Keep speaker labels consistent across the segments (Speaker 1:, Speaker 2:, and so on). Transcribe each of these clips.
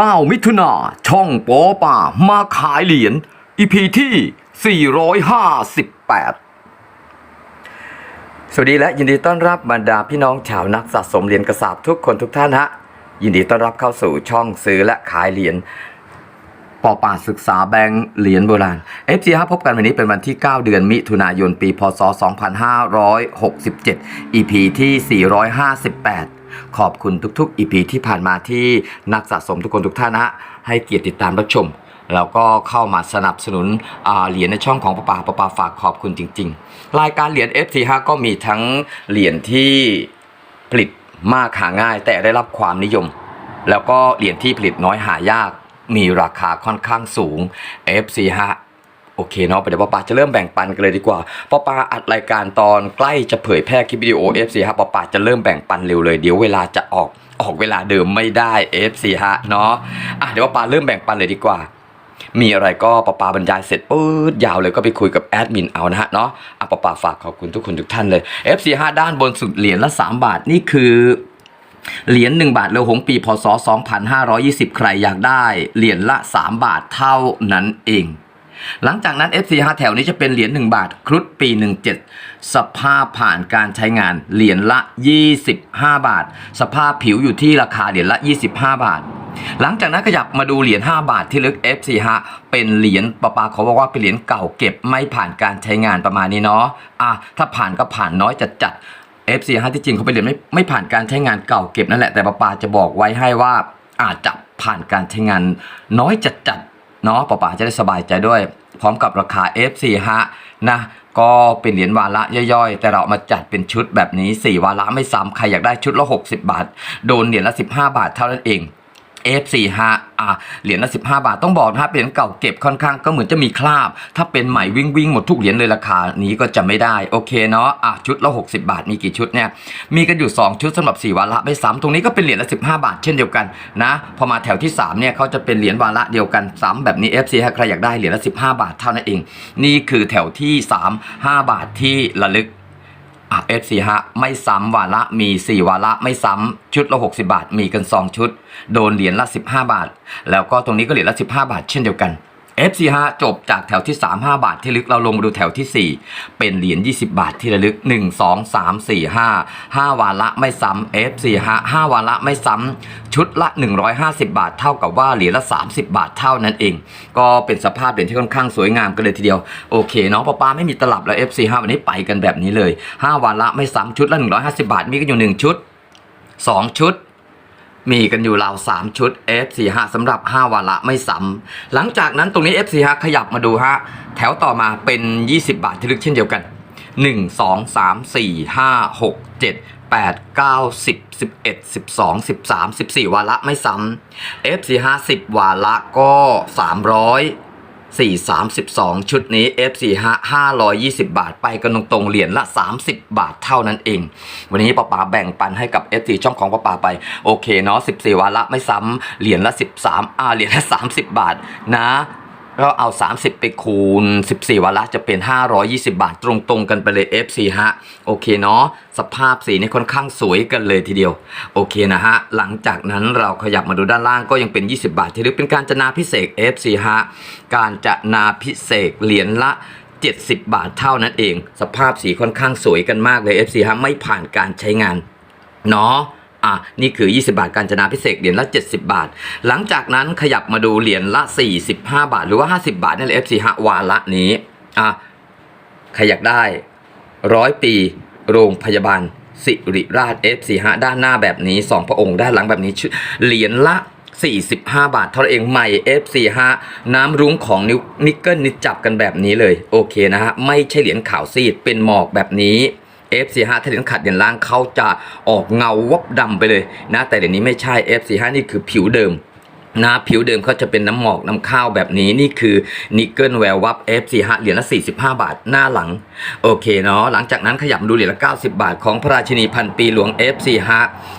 Speaker 1: 9 มิถุนาช่องโปป่ามาขายเหรียญ EP ที่ 458 สวัสดีและยินดีต้อนรับบรรดาพี่น้องชาวนักสะสมเหรียญกระสาบทุกคนทุกท่านฮะ ยินดีต้อนรับเข้าสู่ช่องซื้อและขายเหรียญปอป่าศึกษาแบงค์เหรียญโบราณ FC ฮะพบกันวันนี้เป็นวันที่ 9 เดือนมิถุนายนปี พศ 2567 EP ที่ 458 ขอบคุณทุกๆ EP ที่ผ่านมาที่นักสะสมทุกคนทุกท่านนะฮะให้เกียรติติดตามรับชม แล้วก็เข้ามาสนับสนุนเหรียญในช่องของปอป่าปอป่าฝากขอบคุณจริง ๆ รายการเหรียญ FC ฮะก็มีทั้งเหรียญที่ผลิตมากหาง่าย แต่ได้รับความนิยม แล้วก็เหรียญที่ผลิตน้อยหายากมีราคาค่อนข้างสูง FC ฮะโอเคเนาะเดี๋ยวป้าปาจะเริ่มแบ่งปันกันเลยดีกว่าป้าปาอัดรายการตอนใกล้จะเผยแพร่คลิปวิดีโอ FC ฮะป้าปาจะเริ่มแบ่งปันเร็วเลยเดี๋ยวเวลาจะออกออกเวลาเดิมไม่ได้ FC ฮะเนาะอะเดี๋ยวป้าปาเริ่มแบ่งปันเลยดีกว่า มีอะไรก็ปะปาบรรยายเสร็จปื๊ดยาวเลยก็ไปคุยกับแอดมินเอานะฮะเนาะอะปะปาฝากขอบคุณทุกคนทุกท่านเลย FC5 ด้านบนสุดเหรียญละ 3 บาทนี่คือเหรียญ1บาทเรือหงปีพศ 2520 ใครอยากได้เหรียญละ 3 บาทเท่านั้นเอง หลังจากนั้น FC5 แถวนี้จะเป็นเหรียญ1บาทครุฑปี 17 สภาพผ่านการใช้งานเหรียญละ 25 บาท สภาพผิวอยู่ที่ราคาเหรียญละ 25 บาทหลังจากนั้นขยับมาดูเหรียญ5บาทที่ลึก FC5 เป็นเหรียญปะปาเขาบอกว่าเป็นเหรียญเก่าเก็บไม่ผ่านการใช้งานประมาณนี้เนาะอะถ้าผ่านก็ผ่านน้อยจัดจัด FC ฮะที่จริงเขาเป็นเหรียญไม่ไม่ผ่านการใช้งานเก่าเก็บนั่นแหละแต่ปาปาจะบอกไว้ให้ว่าอาจจะผ่านการใช้งานน้อยจัดจัด เนาะปาปาจะได้สบายใจด้วย พร้อมกับราคา F4 ฮะนะก็เป็นเหรียญวาระย่อยๆ แต่เราเอามาจัดเป็นชุดแบบนี้ 4 วาระไม่ซ้ำใครอยากได้ชุดละ 60 บาท โดนเหรียญละ 15 บาทเท่านั้นเอง F45 อะเหรียญละ15 บาทต้องบอกนะครับเหรียญเก่าเก็บค่อนข้างก็เหมือนจะมีคราบ ถ้าเป็นใหม่วิ่งวิ่งหมดทุกเหรียญเลยราคานี้ก็จะไม่ได้ โอเคเนาะอะชุดละ 60 บาทมีกี่ชุดเนี่ย มีกันอยู่ 2 ชุดสำหรับ 4 วาระไม่ซ้ำตรงนี้ก็เป็นเหรียญละ 15 บาทเช่นเดียวกันนะพอมาแถวที่ 3 เนี่ยเขาจะเป็นเหรียญวาระเดียวกันซ้ำแบบนี้ FC ฮะใครอยากได้เหรียญละ 15 บาทเท่านั้นเอง นี่คือแถวที่ 3 5 บาทที่ระลึก อะ F4 ฮะ ไม่ซ้ำวาระมี 4 วาระไม่ซ้ำ ชุดละ 60 บาท มีกัน 2 ชุด โดนเหรียญละ 15 บาท แล้วก็ตรงนี้ก็เหรียญละ 15 บาท เช่นเดียวกัน F4 ฮะจบจากแถวที่ 3 5 บาทที่ลึกเราลงมาดูแถวที่ 4 เป็นเหรียญ20 บาทที่ระลึก 1 2 3 4 5 5 วาระไม่ซ้ำ F4 ฮะ5วาระไม่ซ้ำชุดละ 150 บาทเท่ากับว่าเหรียญละ 30 บาทเท่านั้นเอง ก็เป็นสภาพเหรียญที่ค่อนข้างสวยงามกันเลยทีเดียว โอเคเนาะป้าป้าไม่มีตลับแล้ว FC 5วันนี้ไปกันแบบนี้เลย 5 วาระไม่ซ้ำชุดละ 150 บาทมีกันอยู่ 1 ชุด 2 ชุด มีกันอยู่ราว 3 ชุด F45 สำหรับ 5 วาระไม่ซ้ำหลังจากนั้นตรงนี้ F45 ขยับมาดูฮะ แถวต่อมาเป็น 20 บาทที่ลึกเช่นเดียวกัน 1 2 3 4 5 6 7 8 9 10 11 12 13 14 วาระไม่ซ้ำ F45 10 วาระก็ 300 4 32 ชุดนี้ F45 520 บาท ไปกันตรงๆ เหรียญละ 30 บาทเท่านั้นเอง วันนี้ป้าป๋าแบ่งปันให้กับ F4 ช่องของป้าป๋าไป โอเคเนาะ 14วาระไม่ซ้ำเหรียญละ 13 อ่า เหรียญละ 30 บาทนะ ก็เอา 30 ไปคูณ 14วาระจะเป็น 520 บาท ตรงๆ กันไปเลย F4 ฮะ โอเคเนาะสภาพสีนี่ค่อนข้างสวยกันเลยทีเดียว โอเคนะฮะ หลังจากนั้นเราขยับมาดูด้านล่างก็ยังเป็น 20 บาทที่เรียกเป็นการจนาพิเศษ F4 ฮะ การจนาพิเศษเหรียญละ70 บาทเท่านั้นเอง สภาพสีค่อนข้างสวยกันมากเลย F4 ฮะไม่ผ่านการใช้งานเนาะ อะนี่คือ 20 บาทการจนาพิเศษเหรียญละ 70 บาท หลังจากนั้นขยับมาดูเหรียญละ 45 บาท หรือว่า 50 บาทนี่แหละ FC ฮะวาระนี้อะใครอยากได้ร้อยปีโรงพยาบาลสิริราช F45 ด้านหน้าแบบนี้ 2 พระองค์ด้านหลังแบบนี้เหรียญละ45 บาท เท่าเองใหม่ F45 น้ำรุ้งของนิกเกิลนี่จับกันแบบนี้เลย โอเคนะฮะ ไม่ใช่เหรียญขาวซีดเป็นหมอกแบบนี้ F45 ถ้าเหรียญขัดเหรียญล้างเขาจะออกเงาวับดำไปเลยนะแต่เหรียญนี้ไม่ใช่ F45 นี่คือผิวเดิมนะผิวเดิมเขาจะเป็นน้ำหมอกน้ำข้าวแบบนี้นี่คือนิกเกิลแวววับ F45 เหรียญละ 45 บาทหน้าหลัง โอเคเนาะหลังจากนั้นขยับมาดูเหรียญละ 90 บาท ของพระราชินีพันปีหลวง F45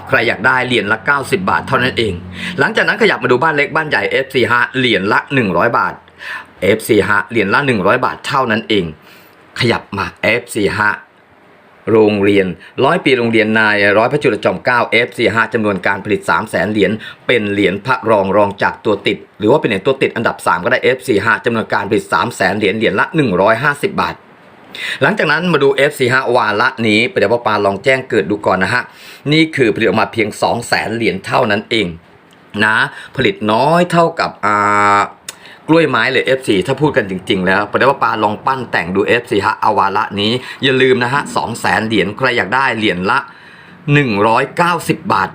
Speaker 1: ใครอยากได้เหรียญละ 90 บาทเท่านั้นเอง หลังจากนั้นขยับมาดูบ้านเล็กบ้านใหญ่ F45 เหรียญละ 100 บาท F45 เหรียญละ 100 บาทเท่านั้นเอง ขยับมา F45 โรงเรียนร้อยปีโรงเรียนนายร้อยพระจุลจอมเกล้า F45 จำนวนการผลิต3 0 0แสนเหรียญเป็นเหรียญพระรองรองจากตัวติด หรือว่าเป็นเหรียญตัวติดอันดับ 3 ก็ได้ F45 จำนวนการผลิต3 0 0แสนเหรียญเหรียญละ 150 บาทหลังจากนั้นมาดู F45 วาระนี้เดี๋ยวปาลองแจ้งเกิดดูก่อนนะฮะ นี่คือผลิตออกมาเพียง 2 0 0แสนเหรียญเท่านั้นเอง นะ ผลิตน้อยเท่ากับอ่า กล้วยไม้เลย F4 ถ้าพูดกันจริง ๆ แล้วแประเดี๋ยวว่าปาลองปั้นแต่งดู F4 ฮะอาวาระนี้ อย่าลืมนะฮะ2 0 0แสนเหรียญใครอยากได้เหรียญละ 190 บาท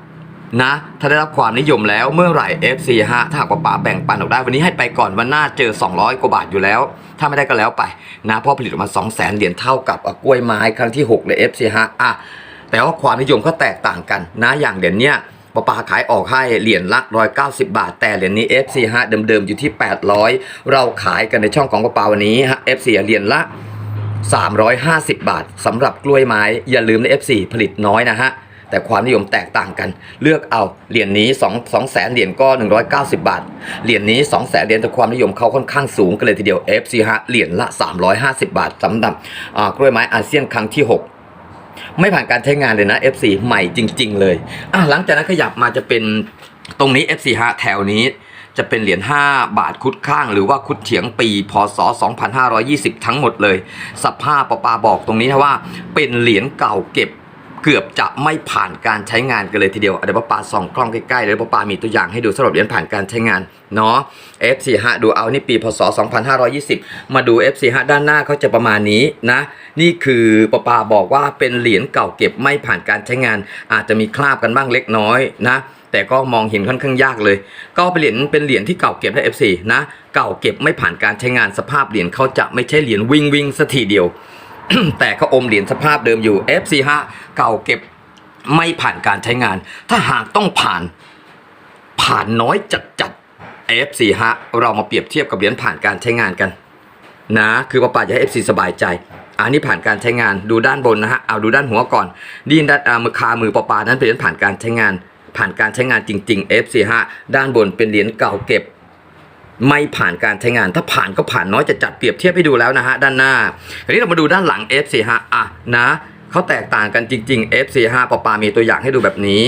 Speaker 1: นะถ้าได้รับความนิยมแล้วเมื่อไหร่ F4 ฮะถ้าหากว่าปาแบ่งปันออกได้วันนี้ให้ไปก่อนวันหน้าเจอ 200 กว่าบาทอยู่แล้ว ถ้าไม่ได้ก็แล้วไปนะเพราะผลิตออกมา 2 0 0แสนเหรียญเท่ากับกล้วยไม้ครั้งที่6เลย F4 ฮะอะแต่ว่าความนิยมก็แตกต่างกันนะอย่างเหรียญเนี้ย ปะปาขายออกให้เหรียญละ190 บาท แต่เหรียญนี้ FC ฮะเดิมๆอยู่ที่ 800 เราขายกันในช่องของปะปาวันนี้ฮะ FC เหรียญละ350 บาทสำหรับกล้วยไม้อย่าลืมใน FC ผลิตน้อยนะฮะ แต่ความนิยมแตกต่างกัน เลือกเอาเหรียญนี้2 2แสนเหรียญก็ 190 บาท เหรียญนี้2แสนเหรียญแต่ความนิยมเขาค่อนข้างสูงกันเลยทีเดียว FC ฮะเหรียญละ 350 บาทสำหรับกล้วยไม้อาเซียนครั้งที่ 6 ไม่ผ่านการใช้งานเลยนะ F4 ใหม่จริง ๆ เลยอะหลังจากนั้นขยับมาจะเป็นตรงนี้ F4 ฮะแถวนี้จะเป็นเหรียญ 5 บาทคุดข้าง หรือว่าคุดเฉียงปีพศ 2520 ทั้งหมดเลย สภาพปะปาบอกตรงนี้นะว่าเป็นเหรียญเก่าเก็บ เกือบจะไม่ผ่านการใช้งานกันเลยทีเดียวเดี๋ยวป้าปาส่องกล้องใกล้ๆเดี๋ยวป้าปามีตัวอย่างให้ดูสำหรับเหรียญผ่านการใช้งานเนาะ F45 ดูเอานี่ปีพศ 2520 มาดู F45 ด้านหน้าเขาจะประมาณนี้นะ นี่คือป้าปาบอกว่าเป็นเหรียญเก่าเก็บไม่ผ่านการใช้งาน อาจจะมีคราบกันบ้างเล็กน้อยนะแต่ก็มองเห็นค่อนข้างยากเลย ก็เป็นเหรียญเป็นเหรียญที่เก่าเก็บได้ F4 นะ เก่าเก็บไม่ผ่านการใช้งานสภาพเหรียญเขาจะไม่ใช่เหรียญวิ่งวิ่งสัทีเดียว แต่เขาอมเหรียญสภาพเดิมอยู่ F45 เก่าเก็บไม่ผ่านการใช้งาน ถ้าหากต้องผ่านผ่านน้อยจัดจัด F45 เรามาเปรียบเทียบกับเหรียญผ่านการใช้งานกัน นะคือป้าป่าจะให้ FC สบายใจอันนี้ผ่านการใช้งานดูด้านบนนะฮะเอาดูด้านหัวก่อนดีนด้านอ่ามือคามือป้าป่านั้นเป็นเหรียญผ่านการใช้งาน ผ่านการใช้งานจริง ๆ F45 ด้านบนเป็นเหรียญเก่าเก็บ ไม่ผ่านการใช้งาน ถ้าผ่านก็ผ่านน้อยจะจัดเปรียบเทียบให้ดูแล้วนะฮะด้านหน้าทีนี้เรามาดูด้านหลัง F45 อะนะเขาแตกต่างกันจริง ๆ F45 ปอปามีตัวอย่างให้ดูแบบนี้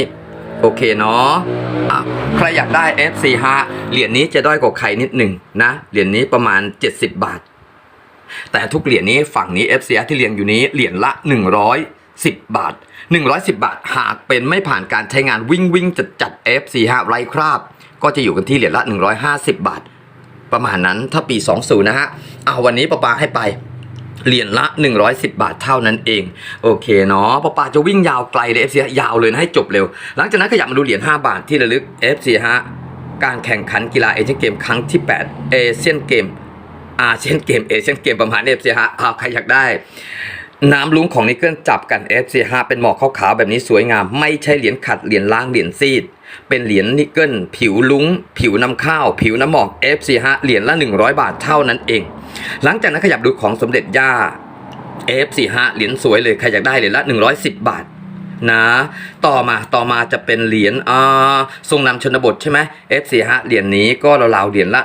Speaker 1: โอเคเนาะอะใครอยากได้ F45 เหรียญนี้จะด้อยกว่าใครนิดหนึ่งนะ เหรียญนี้ประมาณ 70 บาท แต่ทุกเหรียญนี้ฝั่งนี้ FCR ที่เรียงอยู่นี้เหรียญละ 110 บาท 110 บาท หากเป็นไม่ผ่านการใช้งานวิ่งวิ่งจัดจัด F45 ไร้คราบ ก็จะอยู่กันที่เหรียญละ 150 บาท ประมาณนั้นถ้าปี 20 นะฮะเอาวันนี้ป้าปาให้ไปเหรียญละ 110 บาทเท่านั้นเอง โอเคเนาะป้าปาจะวิ่งยาวไกลเลย FC ฮะยาวเลยนะให้จบเร็ว หลังจากนั้นขยับมาดูเหรียญ5บาทที่ระลึก FC ฮะการแข่งขันกีฬาเอเชียนเกมครั้งที่8เอเชียนเกมอาเซียนเกมเอเชียนเกมประมาณนี้ FC ฮะเอาใครอยากได้น้ำลุ้งของนิกเกิลจับกัน FC5 เป็นหมอกขาวๆแบบนี้สวยงาม ไม่ใช่เหรียญขัดเหรียญล้างเหรียญซีด เป็นเหรียญนิกเกิลผิวลุ้ง ผิวน้ำข้าว ผิวน้ำหมอก FC5 เหรียญละ 100 บาทเท่านั้นเอง หลังจากนั้นขยับดูของสมเด็จย่า F45 เหรียญสวยเลยใครอยากได้เหรียญละ 110 บาทนะต่อมาต่อมาจะเป็นเหรียญอ่าทรงนำชนบทใช่ไหม F45 เหรียญนี้ก็ราวๆเหรียญละ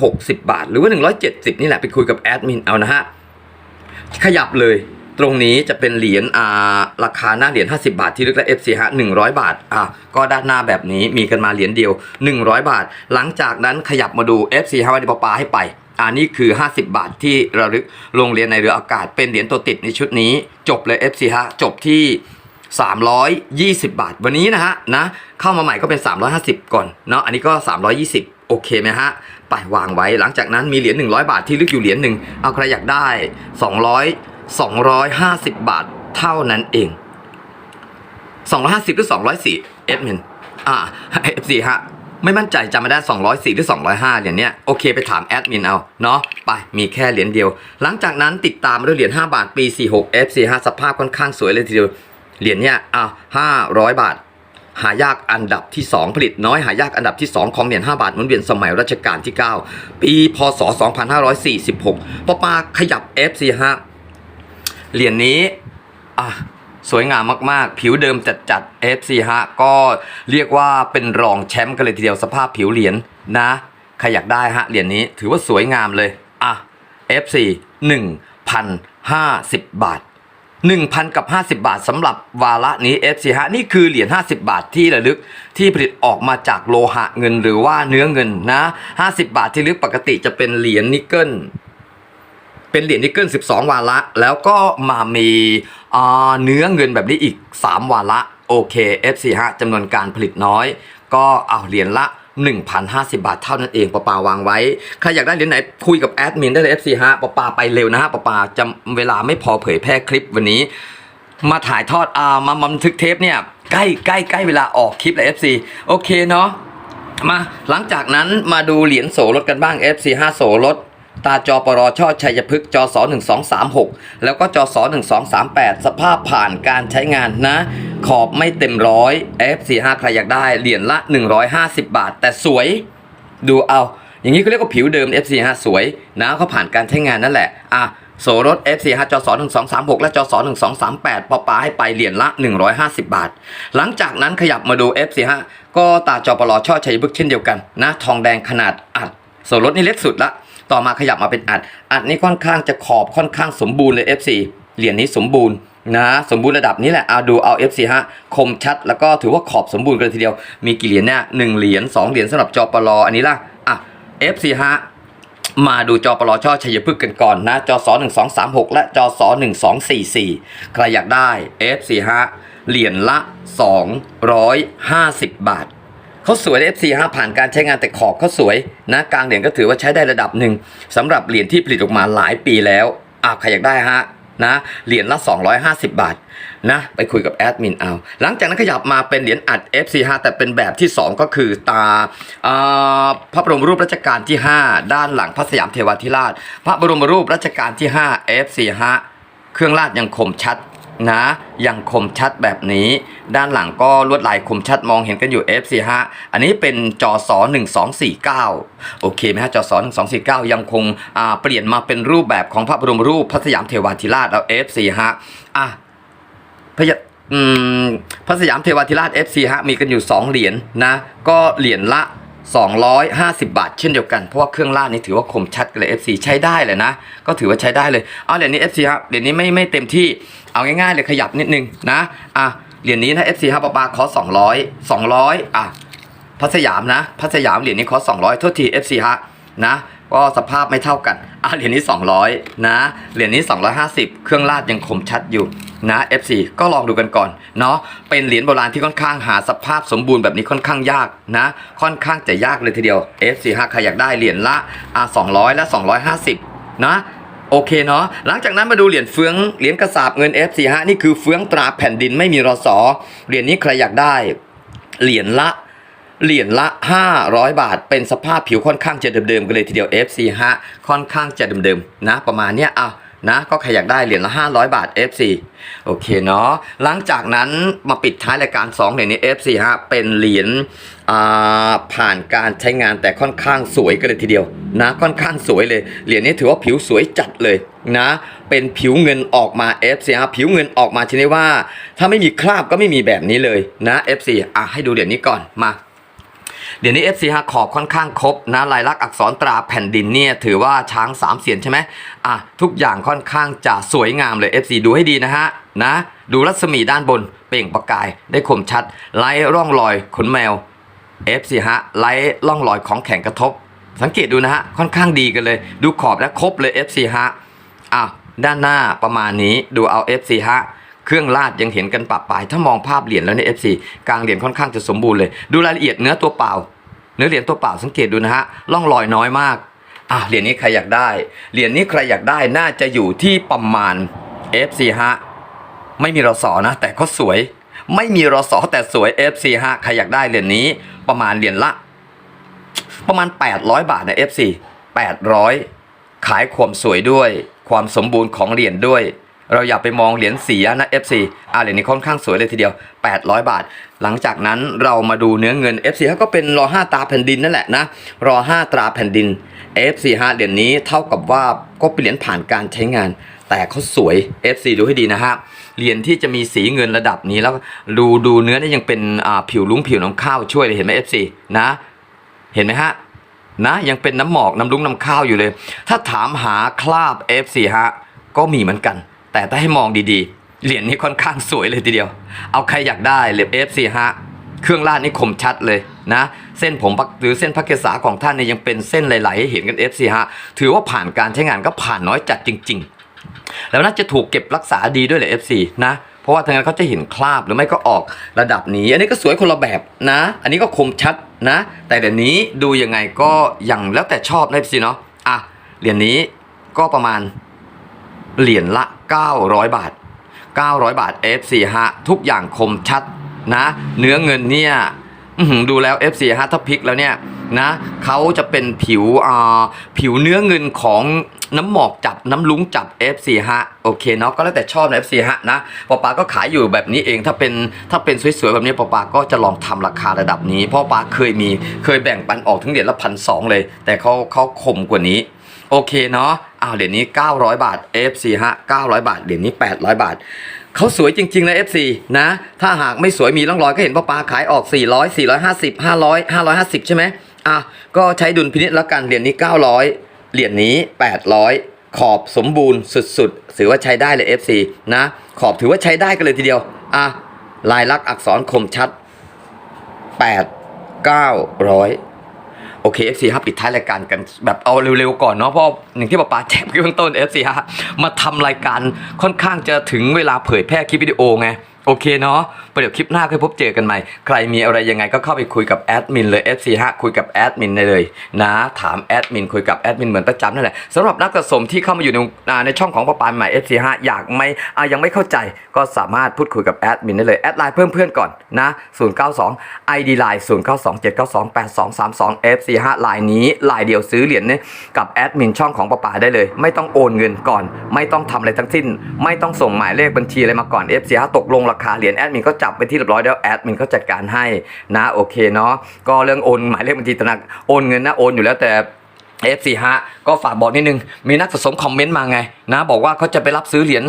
Speaker 1: 160 บาท หรือว่า 170 นี่แหละไปคุยกับแอดมินเอานะฮะขยับเลย ตรงนี้จะเป็นเหรียญอ่าราคาหน้าเหรียญ50 บาทที่ลึกและ FC ฮะ100 บาทอะก็ด้านหน้าแบบนี้มีกันมาเหรียญเดียว 100 บาท หลังจากนั้นขยับมาดู FC ฮะวันนี้ปปาให้ไปอ่านี่คือ 50 บาทที่ระลึกโรงเรียนในเรืออากาศ เป็นเหรียญตัวติดในชุดนี้ จบเลย FC ฮะจบที่ 320 บาท วันนี้นะฮะนะเข้ามาใหม่ก็เป็น 350 ก่อนเนาะอันนี้ก็ 320 โอเคไหมฮะไปวางไว้หลังจากนั้นมีเหรียญ100 บาทที่ลึกอยู่เหรียญหนึ่งเอาใครอยากได้ 200 250 บาทเท่านั้นเอง 250 หรือ 204เอดมินอ่า F4 ฮะ ไม่มั่นใจจำไม่ได้ 204 หรือ 205 เหรียญเนี้ยโอเคไปถามแอดมินเอา เนาะไปมีแค่เหรียญเดียว หลังจากนั้นติดตามมาด้วยเหรียญ 5 บาทปี 46 F45 สภาพค่อนข้างสวยเลยทีเดียวเหรียญเนี้ยอ่า500 บาทหายากอันดับที่ 2 ผลิตน้อยหายากอันดับที่ 2 ของเหรียญ5บาทหมุนเวียนสมัยรัชกาลที่ 9 ปีพศ 2546ปอปาขยับ F45 เหรียญนี้อะสวยงามมากๆ ผิวเดิมจัดๆ FC ฮะ ก็เรียกว่าเป็นรองแชมป์กันเลยทีเดียวสภาพผิวเหรียญนะใครอยากได้ฮะเหรียญนี้ถือว่าสวยงามเลยอะ FC 1,050 บาท 1,000 กับ 50 บาทสำหรับวาระนี้ FC ฮะนี่คือเหรียญ 50 บาทที่ระลึกที่ผลิตออกมาจากโลหะเงินหรือว่าเนื้อเงินนะ 50 บาทที่ลึกปกติจะเป็นเหรียญนิกเกิล เป็นเหรียญนิกเกิล 12 วาระ แล้วก็มามีเนื้อเงินแบบนี้อีก 3 วาระโอเค FC ฮะจำนวนการผลิตน้อย ก็เอาเหรียญละ 1,050 บาทเท่านั้นเองปะปาวางไว้ ใครอยากได้เหรียญไหนคุยกับแอดมินได้เลย FC ฮะปะปาไปเร็วนะฮะปะปาจำเวลาไม่พอเผยแพร่คลิปวันนี้ มาถ่ายทอดอ่ามาบันทึกเทปเนี่ยใกล้ใกล้ใกล้เวลาออกคลิปเลย FC โอเคเนาะมาหลังจากนั้นมาดูเหรียญโสรถกันบ้าง FC 5โสรถ ตาจอปรช่อชัยพฤกษ์จอสอ1236 แล้วก็จอสอ1238 สภาพผ่านการใช้งานนะ ขอบไม่เต็มร้อย F45 ใครอยากได้ เหรียญละ 150 บาท แต่สวย ดูเอา อย่างนี้เขาเรียกว่าผิวเดิม F45 สวยนะเขาผ่านการใช้งานนั่นแหละ อะโสรถ F45 จอสอ1236 และจอสอ1238ปอปาให้ไปเหรียญละ 150 บาท หลังจากนั้นขยับมาดู F45 ก็ตาจอปลอช่อชัยพฤกษ์เช่นเดียวกันนะ ทองแดงขนาดอัดโสรถนี่เล็กสุดละ ต่อมาขยับมาเป็นอัด อัดนี่ค่อนข้างจะขอบค่อนข้างสมบูรณ์เลย FC เหรียญนี้สมบูรณ์นะสมบูรณ์ระดับนี้แหละเอาดูเอา FC ฮะคมชัดแล้วก็ถือว่าขอบสมบูรณ์กันทีเดียว มีกี่เหรียญเนี่ยหนึ่งเหรียญสองเหรียญสำหรับจอปลออันนี้ล่ะอะ FC ฮะมาดูจอปลอช่อชัยพฤกษ์กันก่อนนะจอสอ1236และจอสอ1244ใครอยากได้ FC ฮะเหรียญละ250บาท เขาสวย F4 ฮะผ่านการใช้งานแต่ขอบเขาสวยนะกลางเหรียญก็ถือว่าใช้ได้ระดับหนึ่งสำหรับเหรียญที่ผลิตออกมาหลายปีแล้วอะใครอยากได้ฮะนะเหรียญละ 250 บาทนะไปคุยกับแอดมินเอาหลังจากนั้นขยับมาเป็นเหรียญอัด F45 แต่เป็นแบบที่ 2 ก็คือตาอพระบรมรูปรัชกาลที่ 5 ด้านหลังพระสยามเทวาธิราช พระบรมรูปรัชกาลที่ 5 F45 เครื่องลาดยังคมชัด นะยังคมชัดแบบนี้ ด้านหลังก็ลวดลายคมชัดมองเห็นกันอยู่ F45 อันนี้เป็นจอสอ1249 โอเคไหมฮะจอสอ1249 ยังคงเปลี่ยนมาเป็นรูปแบบของพระบรมรูปพระสยามเทวาธิราชแล้ว F45 อะพระยพระสยามเทวาธิราช F4 ฮะมีกันอยู่ 2 เหรียญนะก็เหรียญละ 250 บาท เช่นเดียวกัน เพราะว่าเครื่องล่าดนี้ถือว่าคมชัดเลย FC ใช้ได้เลยนะ ก็ถือว่าใช้ได้เลยเอาเหรียญนี้ FC ครับเหรียญนี้ไม่ไม่เต็มที่เอาง่ายๆเลยขยับนิดนึงนะอะเหรียญนี้นะ FC ครับปาปาขอ200 200อะพัสยามนะพัสยามเหรียญนี้ขอ200โทษที FC ฮะนะก็สภาพไม่เท่ากันอะเหรียญนี้ 200 นะเหรียญนี้ 250 เครื่องลาดยังคมชัดอยู่ นะ FC ก็ลองดูกันก่อนเนาะเป็นเหรียญโบราณที่ค่อนข้างหาสภาพสมบูรณ์แบบนี้ค่อนข้างยากนะ ค่อนข้างจะยากเลยทีเดียว FC ฮะใครอยากได้เหรียญละอะ200 และ 250 นะโอเคเนาะหลังจากนั้นมาดูเหรียญเฟืองเหรียญกระสาบเงิน F4 ฮะนี่คือเฟืองตราแผ่นดินไม่มีรอสอเหรียญนี้ใครอยากได้ เหรียญละเหรียญละ 500 บาท เป็นสภาพผิวค่อนข้างจะเดิมๆกันเลยทีเดียว FC ฮะค่อนข้างจะเดิมๆนะประมาณเนี้ยอะ นะก็ใครอยากได้เหรียญละ 500 บาท FC โอเคเนาะหลังจากนั้นมาปิดท้ายรายการ2เหรียญนี้ FC ฮะเป็นเหรียญผ่านการใช้งานแต่ค่อนข้างสวยกันเลยทีเดียวนะค่อนข้างสวยเลยเหรียญนี้ถือว่าผิวสวยจัดเลยนะเป็นผิวเงินออกมา FC ฮะผิวเงินออกมาชนิดว่า ถ้าไม่มีคราบก็ไม่มีแบบนี้เลยนะ FC อะให้ดูเหรียญนี้ก่อนมา เดี๋ยวนี้ FC ฮะขอบค่อนข้างครบนะลายลักษณ์อักษรตราแผ่นดินเนี่ยถือว่าช้างสามเสียนใช่ไหมอะทุกอย่างค่อนข้างจะสวยงามเลย FC ดูให้ดีนะฮะนะดูรัศมีด้านบนเปล่งประกายได้คมชัดไล่ร่องรอยขนแมว FC ฮะไล่ร่องรอยของแข็งกระทบ สังเกตดูนะฮะค่อนข้างดีกันเลย ดูขอบและครบเลย FC ฮะอะด้านหน้าประมาณนี้ดูเอา FC ฮะ เครื่องลาดยังเห็นกันปะปายถ้ามองภาพเหรียญแล้วใน FC กลางเหรียญค่อนข้างจะสมบูรณ์เลย ดูรายละเอียดเนื้อตัวเปล่า เนื้อเหรียญตัวเปล่าสังเกตดูนะฮะร่องรอยน้อยมากอะเหรียญนี้ใครอยากได้ เหรียญนี้ใครอยากได้น่าจะอยู่ที่ประมาณ FC ฮะไม่มีรอสอนะ แต่ก็สวย ไม่มีรอสอแต่สวย FC ฮะใครอยากได้เหรียญนี้ประมาณเหรียญละ ประมาณ 800 บาทนะ FC 800 ขายความสวยด้วย ความสมบูรณ์ของเหรียญด้วย เราอย่าไปมองเหรียญเสียนะ FC อ่าเหรียญนี้ค่อนข้างสวยเลยทีเดียว 800 บาท หลังจากนั้นเรามาดูเนื้อเงิน FC ฮะก็เป็นรอ 5 ตราแผ่นดินนั่นแหละนะ รอ 5 ตราแผ่นดิน FC ฮะเหรียญนี้เท่ากับว่าก็เป็นเหรียญผ่านการใช้งาน แต่เขาสวย FC ดูให้ดีนะฮะเหรียญที่จะมีสีเงินระดับนี้แล้วดูดูเนื้อนี่ยังเป็นผิวลุ้งผิวน้ำข้าวช่วยเลยเห็นไหม FC นะ เห็นไหมฮะนะยังเป็นน้ำหมอกน้ำลุ้งน้ำข้าวอยู่เลย ถ้าถามหาคราบ F4 ฮะก็มีเหมือนกัน แต่ถ้าให้มองดีเหรียญนี้ค่อนข้างสวยเลยทีเดียว เอาใครอยากได้เหรียญ FC ฮะเครื่องลาดนี่คมชัดเลยนะ เส้นผมหรือเส้นพักเกษาของท่านเนี่ยยังเป็นเส้นไหลๆให้เห็นกัน FC ฮะถือว่าผ่านการใช้งานก็ผ่านน้อยจัดจริง ๆ แล้วน่าจะถูกเก็บรักษาดีด้วยแหละ FC นะเพราะว่าทางนั้นเขาจะเห็นคราบหรือไม่ก็ออกระดับนี้ อันนี้ก็สวยคนละแบบนะ อันนี้ก็คมชัดนะ แต่เดี๋ยวนี้ดูยังไงก็ยังแล้วแต่ชอบนะ FC เนาะอะเหรียญนี้ก็ประมาณ เหรียญละ 900 บาท 900 บาท F4 ฮะทุกอย่างคมชัดนะ เนื้อเงินเนี่ยดูแล้ว F4 ฮะถ้าพลิกแล้วเนี่ยนะเขาจะเป็นผิวอ่าผิวเนื้อเงินของน้ำหมอกจับน้ำลุ้งจับ F4 ฮะโอเคเนาะก็แล้วแต่ชอบนะ F4 ฮะนะปอปาก็ขายอยู่แบบนี้เองถ้าเป็นถ้าเป็นสวยๆแบบนี้ปอปาก็จะลองทำราคาระดับนี้เพราะปาเคยมีเคยแบ่งปันออกถึงเหรียญละพันสเลย แต่เขาเขาคมกว่านี้ โอเคเนาะอ้าวเหรียญนี้ 900 บาท FC ฮะ 900 บาท เหรียญนี้ 800 บาท เขาสวยจริง ๆ นะ FC นะ ถ้าหากไม่สวยมีร่องรอยก็เห็นป้าปาขายออก 400 450 500 550 ใช่ไหมอะ ก็ใช้ดุลพินิจแล้วกัน เหรียญนี้ 900 เหรียญนี้ 800 ขอบสมบูรณ์สุดๆ ถือว่าใช้ได้เลย FC นะ ขอบถือว่าใช้ได้กันเลยทีเดียว อะ ลายลักษณ์อักษรคมชัด 8 900 โอเค FC ครับปิดท้ายรายการกันแบบเอาเร็วๆก่อนเนาะเพราะอย่างที่ป้าป้าแจ้งเบื้องต้น FC ฮะมาทำรายการค่อนข้างจะถึงเวลาเผยแพร่คลิปวิดีโอไง โอเคเนาะประเดี๋ยวคลิปหน้าค่อยพบเจอกันใหม่ ใครมีอะไรยังไงก็เข้าไปคุยกับแอดมินเลย FC ฮะคุยกับแอดมินได้เลยนะ ถามแอดมินคุยกับแอดมินเหมือนประจำนั่นแหละสำหรับนักสะสมที่เข้ามาอยู่ในในช่องของป๊าป๊าใหม่ FC ฮะอยากไม่อ่ายังไม่เข้าใจก็สามารถพูดคุยกับแอดมินได้เลยแอดไลน์เพิ่มเพื่อนก่อนนะ092 ID Line 0927928232 FC ฮะไลน์นี้ไลน์เดียวซื้อเหรียญเนี่ยกับแอดมินช่องของป๊าป๊าได้เลย ไม่ต้องโอนเงินก่อน ไม่ต้องทำอะไรทั้งสิ้น ไม่ต้องส่งหมายเลขบัญชีอะไรมาก่อน FC ฮะตกลงราคาเหรียญแอดมินก็จับไปที่เรียบร้อยแล้วแอดมินก็จัดการให้นะโอเคเนาะก็เรื่องโอนหมายเลขบัญชีธนาคารโอนเงินนะโอนอยู่แล้วแต่ F4 ฮะก็ฝากบอกนิดนึง มีนักสะสมคอมเมนต์มาไง นะบอกว่าเขาจะไปรับซื้อเหรียญ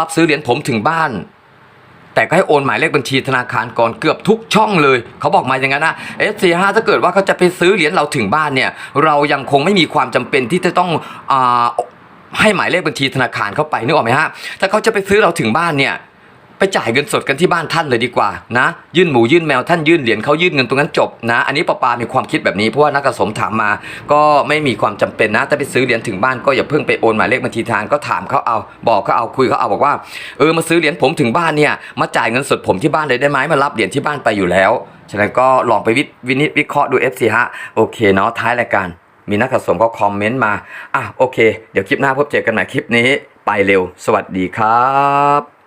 Speaker 1: รับซื้อเหรียญผมถึงบ้าน แต่ก็ให้โอนหมายเลขบัญชีธนาคารก่อนเกือบทุกช่องเลย เขาบอกมาอย่างนั้นนะ F45 ถ้าเกิดว่าเขาจะไปซื้อเหรียญเราถึงบ้านเนี่ย เรายังคงไม่มีความจำเป็นที่จะต้องอให้หมายเลขบัญชีธนาคารเข้าไปนึกออกไหมฮะถ้าเขาจะไปซื้อเราถึงบ้านเนี่ย ไปจ่ายเงินสดกันที่บ้านท่านเลยดีกว่านะ ยื่นหมูยื่นแมวท่านยื่นเหรียญเขายื่นเงินตรงนั้นจบนะ อันนี้ปปามีความคิดแบบนี้เพราะว่านักสะสมถามมา ก็ไม่มีความจำเป็นนะถ้าไปซื้อเหรียญถึงบ้านก็อย่าเพิ่งไปโอนหมายเลขบัญชีทางก็ถามเขาเอา บอกเขาเอาคุยเขาเอาบอกว่าเออมาซื้อเหรียญผมถึงบ้านเนี่ยมาจ่ายเงินสดผมที่บ้านเลยได้ไหมมารับเหรียญที่บ้านไปอยู่แล้วฉะนั้นก็ลองไปวิวินิจวิเคราะห์ดู FC ฮะโอเคเนาะท้ายรายการมีนักสะสมก็คอมเมนต์มาอะโอเค เดี๋ยวคลิปหน้าพบเจอกันใหม่คลิปนี้ ไปเร็ว สวัสดีครับ